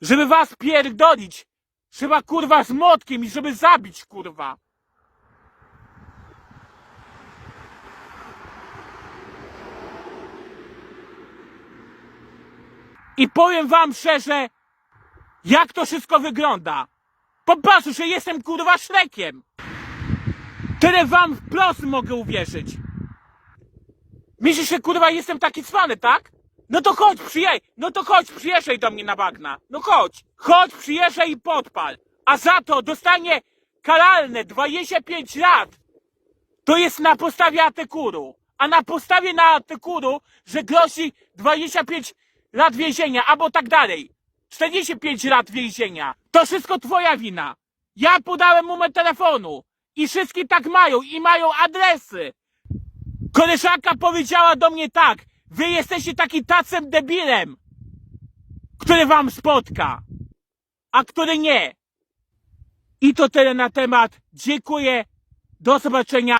Żeby was pierdolić. Trzeba kurwa z młotkiem i żeby zabić kurwa. I powiem wam szczerze, jak to wszystko wygląda. Po prostu, że jestem kurwa szrekiem. Tyle wam wprost mogę uwierzyć. Myślisz, że kurwa jestem taki cwany, tak? No to chodź, przyjej, no to chodź, przyjeżdżaj do mnie na bagna. No chodź, chodź, przyjeżdżaj i podpal. A za to dostanie karalne 25 lat. To jest na podstawie artykułu. A na podstawie na artykułu, że grozi 25 lat więzienia, albo tak dalej. 45 lat więzienia. To wszystko twoja wina. Ja podałem numer telefonu. I wszystkie tak mają. I mają adresy. Koleżanka powiedziała do mnie tak. Wy jesteście taki tacem debilem, który wam spotka, a który nie. I to tyle na temat. Dziękuję. Do zobaczenia.